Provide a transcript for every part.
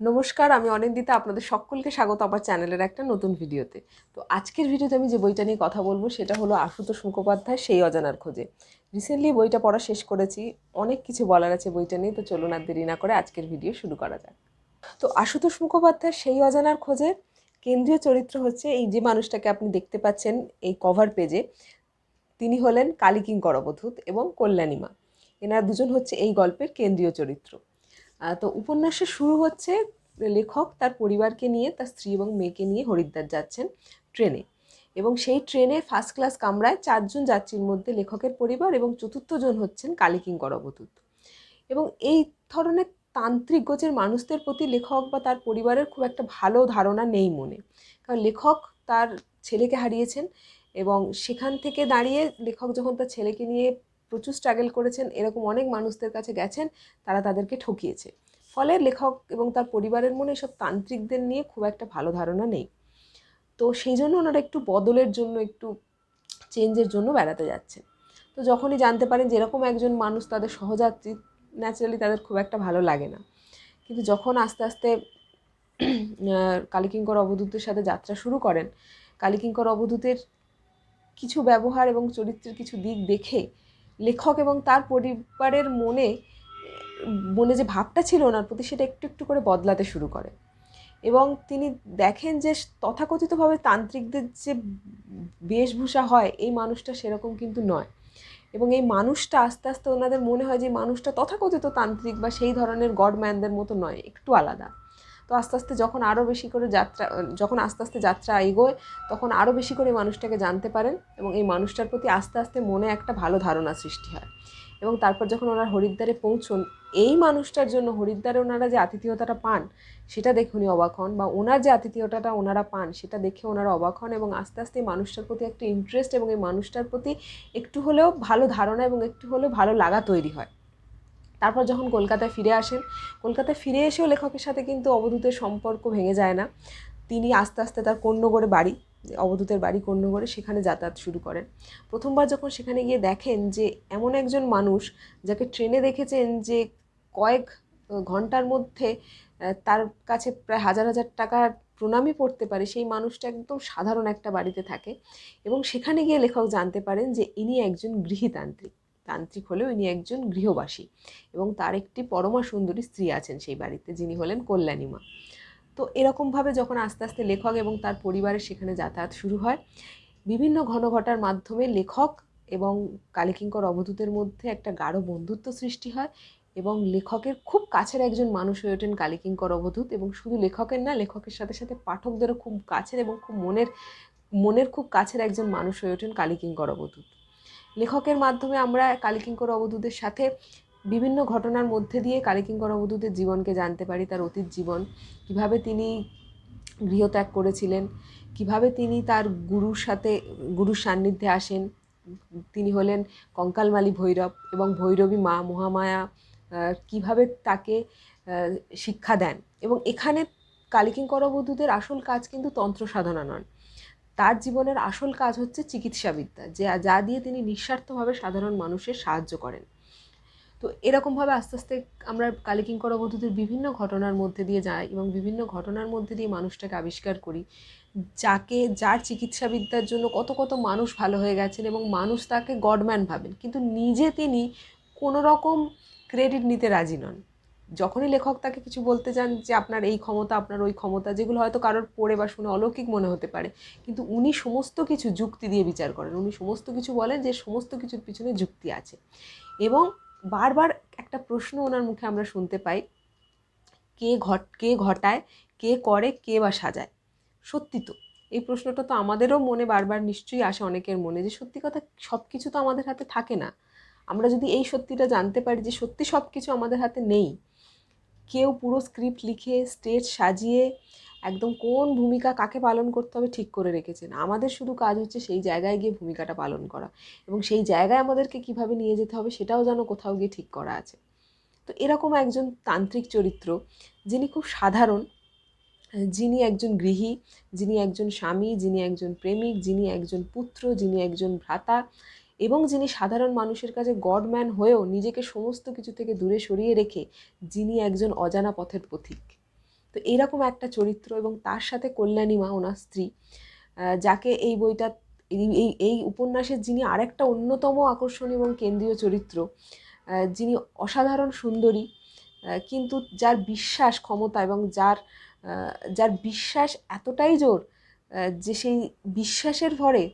নমস্কার, আমি অনিন্দিতা, আপনাদের সকলকে স্বাগত আমার চ্যানেলের একটা নতুন ভিডিওতে। তো আজকের ভিডিওতে আমি যে বইটা নিয়ে কথা বলব, সেটা হলো আশুতোষ মুখোপাধ্যায়, সেই অজানার খোঁজে। রিসেন্টলি বইটা পড়া শেষ করেছি, অনেক কিছু বলার আছে বইটা নিয়ে, তো চলুন আর দেরি না করে আজকের ভিডিও শুরু করা যাক। তো আশুতোষ মুখোপাধ্যায়, সেই অজানার খোঁজে কেন্দ্রীয় চরিত্র হচ্ছে এই যে মানুষটাকে আপনি দেখতে পাচ্ছেন এই কভার পেজে তিনি হলেন কালিকিঙ্কর অবধূত এবং কল্যাণীমা এনারা দুজন হচ্ছে এই গল্পের কেন্দ্রীয় চরিত্র। তো উপন্যাসে শুরু হচ্ছে লেখক তার পরিবারকে নিয়ে, তার স্ত্রী এবং মেয়েকে নিয়ে হরিদ্বার যাচ্ছেন ট্রেনে। এবং সেই ট্রেনে ফার্স্ট ক্লাস কামরায় চারজন যাত্রীর মধ্যে লেখকের পরিবার এবং চতুর্থজন হচ্ছেন কালিকিঙ্কর অবধূত এবং এই ধরনের তান্ত্রিক গোছের মানুষদের প্রতি লেখক বা তার পরিবারের খুব একটা ভালো ধারণা নেই মনে। কারণ লেখক তার ছেলেকে হারিয়েছেন এবং সেখান থেকে দাঁড়িয়ে লেখক যখন তার ছেলেকে নিয়ে প্রচুর স্ট্রাগল করেছেন, এরকম অনেক মানুষদের কাছে গেছেন, তারা তাদেরকে ঠকিয়েছে। ফলে লেখক এবং তার পরিবারের মনে এসব তান্ত্রিকদের নিয়ে খুব একটা ভালো ধারণা নেই। তো সেই জন্য ওনারা একটু বদলের জন্য, একটু চেঞ্জের জন্য বেড়াতে যাচ্ছেন। তো যখনই জানতে পারেন যে এরকম একজন মানুষ তাদের সহযাত্রী ন্যাচারালি তাদের খুব একটা ভালো লাগে না। কিন্তু যখন আস্তে আস্তে কালীকিঙ্কর অবধূতের সাথে যাত্রা শুরু করেন, কালীকিঙ্কর অবধূতের কিছু ব্যবহার এবং চরিত্রের কিছু দিক দেখে লেখক এবং তার পরিবারের মনে মনে যে ভাবটা ছিল ওনার প্রতি সেটা একটু একটু করে বদলাতে শুরু করে। এবং তিনি দেখেন যে তথাকথিতভাবে তান্ত্রিকদের যে বেশভূষা হয়, এই মানুষটা সেরকম কিন্তু নয়। এবং এই মানুষটা আস্তে আস্তে ওনাদের মনে হয় যে মানুষটা তথাকথিত তান্ত্রিক বা সেই ধরনের গডম্যানদের মতো নয়, একটু আলাদা। তো আস্তে আস্তে যখন আরও বেশি করে যাত্রা, যখন আস্তে আস্তে যাত্রা এগোয়, তখন আরও বেশি করে মানুষটাকে জানতে পারেন এবং এই মানুষটার প্রতি আস্তে আস্তে মনে একটা ভালো ধারণা সৃষ্টি হয়। এবং তারপর যখন ওনারা হরিদ্বারে পৌঁছন, এই মানুষটার জন্য হরিদ্বারে ওনারা যে আতিথেয়তাটা পান, সেটা দেখে উনি অবাক হন বা ওনার যে আতিথেয়তাটা ওনারা পান, সেটা দেখে ওনারা অবাক হন এবং আস্তে আস্তে এই মানুষটার প্রতি একটা ইন্টারেস্ট এবং এই মানুষটার প্রতি একটু হলেও ভালো ধারণা এবং একটু হলেও ভালো লাগা তৈরি হয়। তারপর যখন কলকাতায় ফিরে আসেন, কলকাতায় ফিরে এসেও লেখকের সাথে কিন্তু অবধূতের সম্পর্ক ভেঙে যায় না। তিনি আস্তে আস্তে তার কন্যগড়ে বাড়ি, অবধূতের বাড়ি কন্যগড়ে সেখানে যাতায়াত শুরু করেন। প্রথমবার যখন সেখানে গিয়ে দেখেন যে এমন একজন মানুষ যাকে ট্রেনে দেখেছেন যে কয়েক ঘণ্টার মধ্যে তার কাছে প্রায় হাজার হাজার টাকার প্রণামী পড়তে পারে, সেই মানুষটা একদম সাধারণ একটা বাড়িতে থাকে এবং সেখানে গিয়ে লেখক জানতে পারেন যে ইনি একজন গৃহীতান্ত্রিক। তান্ত্রিক হলেও ইনি একজন গৃহবাসী এবং তার একটি পরমা সুন্দরী স্ত্রী আছেন সেই বাড়িতে, যিনি হলেন কল্যাণীমা। তো এরকমভাবে যখন আস্তে আস্তে লেখক এবং তার পরিবারের সেখানে যাতায়াত শুরু হয়, বিভিন্ন ঘনঘটার মাধ্যমে লেখক এবং কালীকিঙ্কর অবধূতের মধ্যে একটা গাঢ় বন্ধুত্ব সৃষ্টি হয় এবং লেখকের খুব কাছের একজন মানুষ হয়ে ওঠেন কালীকিঙ্কর অবধূত এবং শুধু লেখকের না, লেখকের সাথে সাথে পাঠকদেরও খুব কাছের এবং খুব মনের মনের খুব কাছের একজন মানুষ হয়ে ওঠেন কালীকিঙ্কর অবধূত। লেখকের মাধ্যমে আমরা কালীকিঙ্কর অবধূতের সাথে বিভিন্ন ঘটনার মধ্যে দিয়ে কালীকিঙ্কর অবধূতের জীবনকে জানতে পারি, তার অতীত জীবন, কীভাবে তিনি গৃহত্যাগ করেছিলেন, কীভাবে তিনি তার গুরুর সাথে, গুরুর সান্নিধ্যে আসেন, তিনি হলেন কঙ্কালমালী ভৈরব এবং ভৈরবী মা মহামায়া কীভাবে তাকে শিক্ষা দেন। এবং এখানে কালীকিঙ্কর অবধূতের আসল কাজ কিন্তু তন্ত্র সাধনা নন তার জীবনের আসল কাজ হচ্ছে চিকিৎসাবিদ্যা, যে, যা দিয়ে তিনি নিঃস্বার্থভাবে সাধারণ মানুষের সাহায্য করেন। তো এরকমভাবে আস্তে আস্তে আমরা কালীকিঙ্কর অবধূতের বিভিন্ন ঘটনার মধ্যে দিয়ে যাই এবং বিভিন্ন ঘটনার মধ্যে দিয়ে মানুষটাকে আবিষ্কার করি, যাকে, যার চিকিৎসাবিদ্যার জন্য কত কত মানুষ ভালো হয়ে গেছেন এবং মানুষ তাকে গডম্যান ভাবেন। কিন্তু নিজে তিনি কোনো রকম ক্রেডিট নিতে রাজি নন। যখনই লেখক তাকে কিছু বলতে চান যে আপনার এই ক্ষমতা, আপনার ওই ক্ষমতা, যেগুলো হয়তো কারোর পড়ে বা শুনে অলৌকিক মনে হতে পারে, কিন্তু উনি সমস্ত কিছু যুক্তি দিয়ে বিচার করেন। উনি সমস্ত কিছু বলেন যে সমস্ত কিছুর পিছনে যুক্তি আছে। এবং বারবার একটা প্রশ্ন ওনার মুখে আমরা শুনতে পাই, কে ঘট, কে ঘটায়, কে করে, কে বা সাজায়? সত্যি তো, এই প্রশ্নটা তো আমাদেরও মনে বারবার নিশ্চয়ই আসে অনেকের মনে যে সত্যি কথা সব কিছু তো আমাদের হাতে থাকে না। আমরা যদি এই সত্যিটা জানতে পারি যে সত্যি সব কিছু আমাদের হাতে নেই কেউ পুরো স্ক্রিপ্ট লিখে স্টেজ সাজিয়ে, একদম কোন ভূমিকা কাকে পালন করতে হবে ঠিক করে রেখেছেন। আমাদের শুধু কাজ হচ্ছে সেই জায়গায় গিয়ে ভূমিকাটা পালন করা এবং সেই জায়গায় আমাদেরকে কীভাবে নিয়ে যেতে হবে সেটাও যেন কোথাও গিয়ে ঠিক করা আছে। তো এরকম একজন তান্ত্রিক চরিত্র যিনি খুব সাধারণ, যিনি একজন গৃহী, যিনি একজন স্বামী, যিনি একজন প্রেমিক, যিনি একজন পুত্র, যিনি একজন ভ্রাতা এবং যিনি সাধারণ মানুষের কাছে গডম্যান হয়েও নিজেকে সমস্ত কিছু থেকে দূরে সরিয়ে রেখে যিনি একজন অজানা পথের পথিক। তো এইরকম একটা চরিত্র এবং তার সাথে কল্যাণী মা, ওনার স্ত্রী যাকে এই বইটা, এই- এই উপন্যাসের যিনি আরেকটা অন্যতম আকর্ষণীয় এবং কেন্দ্রীয় চরিত্র যিনি অসাধারণ সুন্দরী কিন্তু যার বিশ্বাস ক্ষমতা এবং যার যার বিশ্বাস এতটাই জোর যে সেই বিশ্বাসের ভরে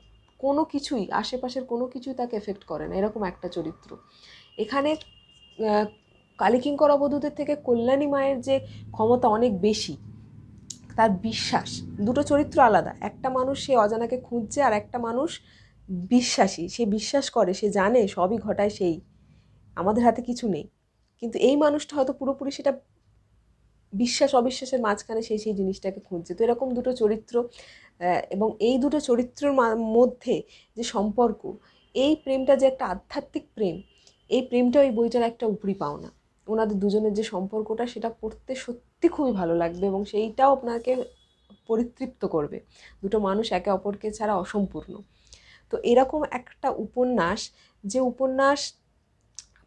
কোনো কিছুই, আশেপাশের কোনো কিছুই তাকে এফেক্ট করে না, এরকম একটা চরিত্র। এখানে কালীকিঙ্কর অবধূতের থেকে কল্যাণী মায়ের যে ক্ষমতা অনেক বেশি, তার বিশ্বাস, দুটো চরিত্র আলাদা, একটা মানুষ সে অজানাকে খুঁজছে আর একটা মানুষ বিশ্বাসী, সে বিশ্বাস করে, সে জানে সবই ঘটায় সেই, আমাদের হাতে কিছু নেই। কিন্তু এই মানুষটা হয়তো পুরোপুরি সেটা বিশ্বাস, অবিশ্বাসের মাঝখানে সেই সেই জিনিসটাকে খুঁজছে। তো এরকম দুটো চরিত্র এবং এই দুটো চরিত্রের মধ্যে যে সম্পর্ক, এই প্রেমটা যে একটা আধ্যাত্মিক প্রেম, এই প্রেমটা ওই বইটার একটা উপরি পাওনা। ওনাদের দুজনের যে সম্পর্কটা, সেটা পড়তে সত্যি খুবই ভালো লাগবে এবং সেইটাও আপনাকে পরিতৃপ্ত করবে। দুটো মানুষ একে অপরকে ছাড়া অসম্পূর্ণ। তো এরকম একটা উপন্যাস, যে উপন্যাস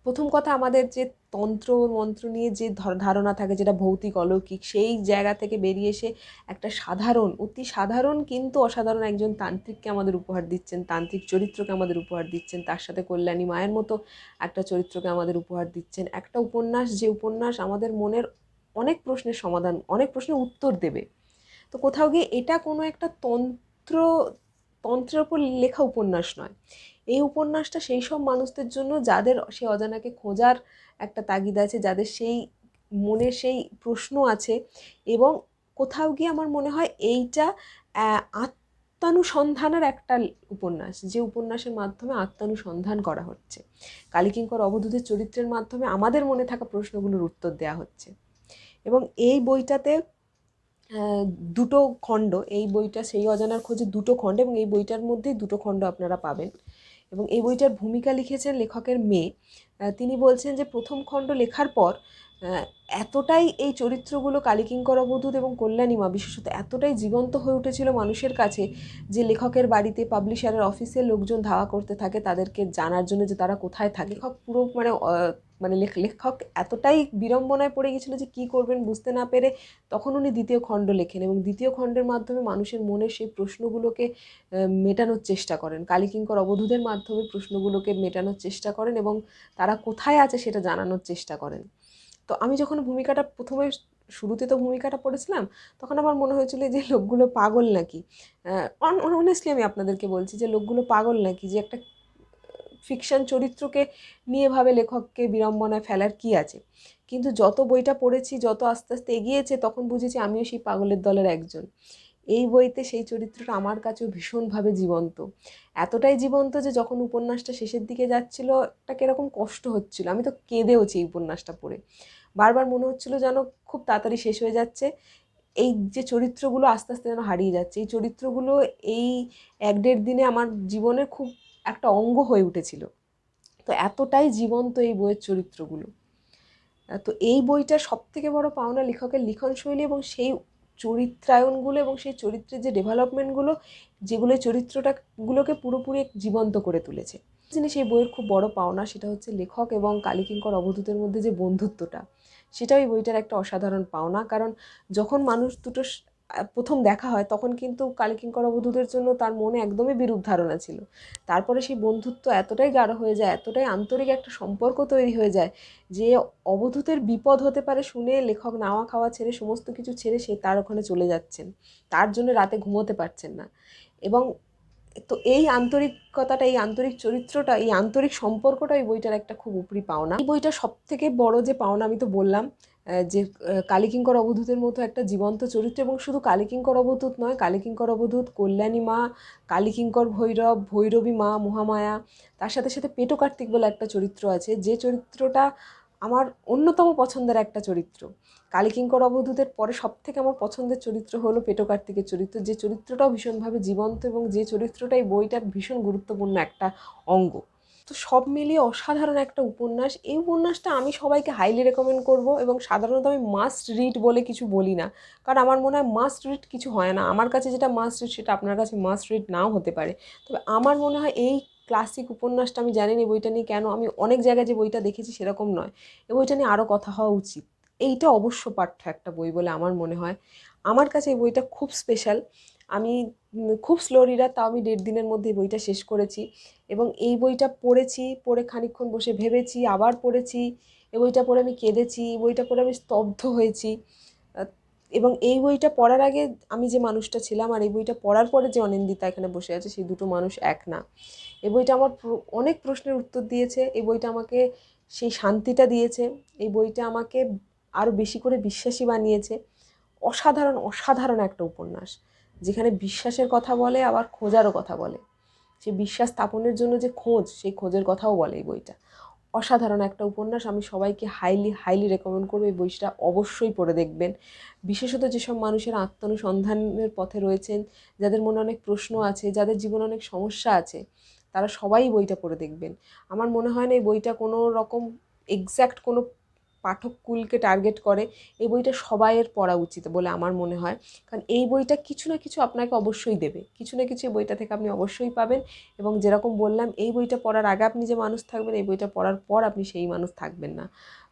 প্রথম কথা আমাদের যে তন্ত্র, মন্ত্র নিয়ে যে ধারণা থাকে যেটা ভৌতিক, অলৌকিক, সেই জায়গা থেকে বেরিয়ে এসে একটা সাধারণ, অতি সাধারণ কিন্তু অসাধারণ একজন তান্ত্রিককে আমাদের উপহার দিচ্ছেন, তান্ত্রিক চরিত্রকে আমাদের উপহার দিচ্ছেন, তার সাথে কল্যাণী মায়ের মতো একটা চরিত্রকে আমাদের উপহার দিচ্ছেন। একটা উপন্যাস, যে উপন্যাস আমাদের মনের অনেক প্রশ্নের সমাধান, অনেক প্রশ্নের উত্তর দেবে। তো কোথাও গিয়ে এটা কোনো একটা তন্ত্র, তন্ত্রের ওপর লেখা উপন্যাস নয়। এই উপন্যাসটা সেই সব মানুষদের জন্য যাদের সে অজানাকে খোঁজার একটা তাগিদ আছে, যাদের সেই মনে সেই প্রশ্ন আছে এবং কোথাও গিয়ে আমার মনে হয় এইটা আত্মানুসন্ধানের একটা উপন্যাস, যে উপন্যাসের মাধ্যমে আত্মানুসন্ধান করা হচ্ছে। কালীকিঙ্কর অবধূতের চরিত্রের মাধ্যমে আমাদের মনে থাকা প্রশ্নগুলোর উত্তর দেওয়া হচ্ছে। এবং এই বইটাতে দুটো খণ্ড, এই বইটা সেই অজানার খোঁজে দুটো খণ্ড এবং এই বইটার মধ্যেই দুটো খণ্ড আপনারা পাবেন। এবং এই বইটার ভূমিকা লিখেছেন লেখকের মেয়ে। তিনি বলছেন যে প্রথম খণ্ড লেখার পর এতটাই এই চরিত্রগুলো কালীকিঙ্কর অবধূত এবং কল্যাণীমা বিশেষত এতটাই জীবন্ত হয়ে উঠেছিল মানুষের কাছে যে লেখকের বাড়িতে পাবলিশারের অফিসে লোকজন ধাওয়া করতে থাকে, তাদেরকে জানার জন্য যে তারা কোথায় থাকে। লেখক পুরো মানে মানে লেখ- লেখক এতটাই বিড়ম্বনায় পড়ে গেছিল যে কী করবেন বুঝতে না পেরে তখন উনি দ্বিতীয় খণ্ড লেখেন এবং দ্বিতীয় খণ্ডের মাধ্যমে মানুষের মনে সেই প্রশ্নগুলোকে মেটানোর চেষ্টা করেন। কালীকিঙ্কর অবধূতের মাধ্যমে প্রশ্নগুলোকে মেটানোর চেষ্টা করেন এবং তারা কোথায় আছে সেটা জানানোর চেষ্টা করেন। তো আমি যখন ভূমিকাটা প্রথমে শুরুতে তো ভূমিকাটা পড়েছিলাম, তখন আমার মনে হয়েছিল যে লোকগুলো পাগল নাকি? অনেস্টলি আমি আপনাদেরকে বলছি যে লোকগুলো পাগল নাকি? যে একটা ফিকশন চরিত্রকে নিয়ে ভাবে লেখককে বিড়ম্বনায় ফেলার কি আছে? কিন্তু যত বইটা পড়েছি, যত আস্তে আস্তে এগিয়েছে, তখন বুঝেছি আমিও সেই পাগলের দলের একজন। এই বইতে সেই চরিত্রটা আমার কাছেও ভীষণভাবে জীবন্ত। এতটাই জীবন্ত যে যখন উপন্যাসটা শেষের দিকে যাচ্ছিল, একটা কীরকম কষ্ট হচ্ছিল। আমি তো কেঁদেওছি এই উপন্যাসটা পড়ে। বারবার মনে হচ্ছিল যেন খুব তাড়াতাড়ি শেষ হয়ে যাচ্ছে। এই যে চরিত্রগুলো আস্তে আস্তে যেন হারিয়ে যাচ্ছে, এই চরিত্রগুলো এই এক দেড় দিনে আমার জীবনের খুব একটা অঙ্গ হয়ে উঠেছিল। তো এতটাই জীবন্ত এই বইয়ের চরিত্রগুলো। তো এই বইটার সব থেকে বড় পাওনা লেখকের লিখন শৈলী এবং সেই চরিত্রায়নগুলো এবং সেই চরিত্রের যে ডেভেলপমেন্টগুলো, যেগুলো এই চরিত্রটা গুলোকে পুরোপুরি জীবন্ত করে তুলেছে। জিনিস এই বইয়ের খুব বড় পাওনা, সেটা হচ্ছে লেখক এবং কালীকিঙ্কর অবধূতের মধ্যে যে বন্ধুত্বটা। সেটাও এই বইটার একটা অসাধারণ পাওনা। কারণ যখন মানুষ দুটো প্রথম দেখা হয়, তখন কিন্তু কালীকিঙ্কর অবধূতের জন্য তার মনে একদমই বিরূপ ধারণা ছিল। তারপরে সেই বন্ধুত্ব এতটাই গাঢ় হয়ে যায়, এতটাই আন্তরিক একটা সম্পর্ক তৈরি হয়ে যায় যে অবধূতের বিপদ হতে পারে শুনে লেখক নাওয়া খাওয়া ছেড়ে সমস্ত কিছু ছেড়ে সে তার ওখানে চলে যাচ্ছেন। তার জন্য রাতে ঘুমোতে পারছেন না। এবং তো এই আন্তরিকতাটা, এই আন্তরিক চরিত্রটা, এই আন্তরিক সম্পর্কটা এই বইটার একটা খুব উপরি পাওনা। এই বইটা সব থেকে বড় যে পাওনা আমি তো বললাম যে কালীকিঙ্কর অবধূতের মতো একটা জীবন্ত চরিত্র এবং শুধু কালীকিঙ্কর অবধূত নয়, কালীকিঙ্কর অবধূত, কল্যাণী মা, কালীকিঙ্কর ভৈরব, ভৈরবী মা মহামায়া, তার সাথে সাথে পেটো কার্তিক বলে একটা চরিত্র আছে, যে চরিত্রটা আমার অন্যতম পছন্দের একটা চরিত্র। কালীকিঙ্কর অবধূতের পরে সব থেকে আমার পছন্দের চরিত্র হলো পেটো কার্তিকের চরিত্র। যে চরিত্রটাও ভীষণভাবে জীবন্ত এবং যে চরিত্রটা এই বইটার ভীষণ গুরুত্বপূর্ণ একটা অঙ্গ। তো সব মিলিয়ে অসাধারণ একটা উপন্যাস। এই উপন্যাসটা আমি সবাইকে হাইলি রেকমেন্ড করব এবং সাধারণত আমি মাস্ট রিড বলে কিছু বলি না। কারণ আমার মনে হয় মাস্ট রিড কিছু হয় না। আমার কাছে যেটা মাস্ট রিড সেটা আপনার কাছে মাস্ট রিড নাও হতে পারে। তবে আমার মনে হয় এই ক্লাসিক উপন্যাসটা আমি জানি না বইটা নিয়ে কেন? আমি অনেক জায়গায় যে বইটা দেখেছি সেরকম নয়। এই বইটা নিয়ে আরও কথা হওয়া উচিত। এইটা অবশ্য পাঠ্য একটা বই বলে আমার মনে হয়। আমার কাছে এই বইটা খুব স্পেশাল আমি খুব স্লো রিডার তাও আমি দেড় দিনের মধ্যে বইটা শেষ করেছি। এবং এই বইটা পড়েছি, পড়ে খানিকক্ষণ বসে ভেবেছি, আবার পড়েছি। এই বইটা পড়ে আমি কেঁদেছি, এই বইটা পড়ে আমি স্তব্ধ হয়েছি। এবং এই বইটা পড়ার আগে আমি যে মানুষটা ছিলাম আর এই বইটা পড়ার পরে যে অনিন্দিতা এখানে বসে আছে, সেই দুটো মানুষ এক না। এই বইটা আমার অনেক প্রশ্নের উত্তর দিয়েছে। এই বইটা আমাকে সেই শান্তিটা দিয়েছে। এই বইটা আমাকে আরও বেশি করে বিশ্বাসী বানিয়েছে। অসাধারণ অসাধারণ একটা উপন্যাস, যেখানে বিশ্বাসের কথা বলে, আবার খোঁজারও কথা বলে। সেই বিশ্বাস স্থাপনের জন্য যে খোঁজ, সেই খোঁজের কথাও বলে এই বইটা। অসাধারণ একটা উপন্যাস। আমি সবাইকে হাইলি হাইলি রেকমেন্ড করব। এই বইটা অবশ্যই পড়ে দেখবেন। বিশেষত যেসব মানুষের আত্মানুসন্ধানের পথে রয়েছেন, যাদের মনে অনেক প্রশ্ন আছে, যাদের জীবনে অনেক সমস্যা আছে, তারা সবাই বইটা পড়ে দেখবেন। আমার মনে হয় না এই বইটা কোনো রকম এক্স্যাক্ট কোনো পাঠককুলকে টার্গেট করে, এই বইটা সবাইয়ের পড়া উচিত বলে আমার মনে হয়। কারণ এই বইটা কিছু না কিছু আপনাকে অবশ্যই দেবে। কিছু না কিছু এই বইটা থেকে আপনি অবশ্যই পাবেন এবং যেরকম বললাম, এই বইটা পড়ার আগে আপনি যে মানুষ থাকবেন, এই বইটা পড়ার পর আপনি সেই মানুষ থাকবেন না।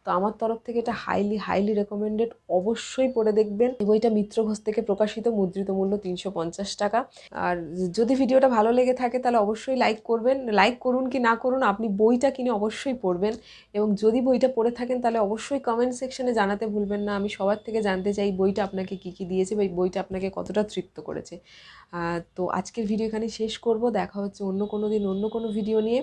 তো আমার তরফ থেকে এটা হাইলি হাইলি রেকমেন্ডেড অবশ্যই পড়ে দেখবেন। এই বইটা মিত্র ঘোষ থেকে প্রকাশিত, মুদ্রিত মূল্য তিনশো পঞ্চাশ টাকা। আর যদি ভিডিওটা ভালো লেগে থাকে, তাহলে অবশ্যই লাইক করবেন। লাইক করুন কি না করুন, আপনি বইটা কিনে অবশ্যই পড়বেন। এবং যদি বইটা পড়ে থাকেন, তাহলে অবশ্যই কমেন্ট সেকশনে জানাতে ভুলবেন না। আমি সবার থেকে জানতে চাই, বইটা আপনাকে কী কী দিয়েছে বা বইটা আপনাকে কতটা তৃপ্ত করেছে। তো আজকের ভিডিও এখানে শেষ করব। দেখা হচ্ছে অন্য কোনো দিন, অন্য কোনো ভিডিও নিয়ে।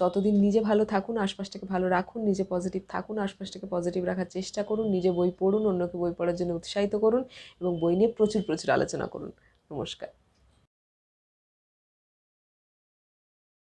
ততদিন নিজে ভালো থাকুন, আশপাশটাকে ভালো রাখুন, নিজে পজিটিভ থাকুন। আশপাশটাকে পজিটিভ রাখার চেষ্টা করুন, নিজে বই পড়ুন, অন্যকে বই পড়ার জন্য উৎসাহিত করুন এবং বই নিয়ে প্রচুর প্রচুর আলোচনা করুন। নমস্কার।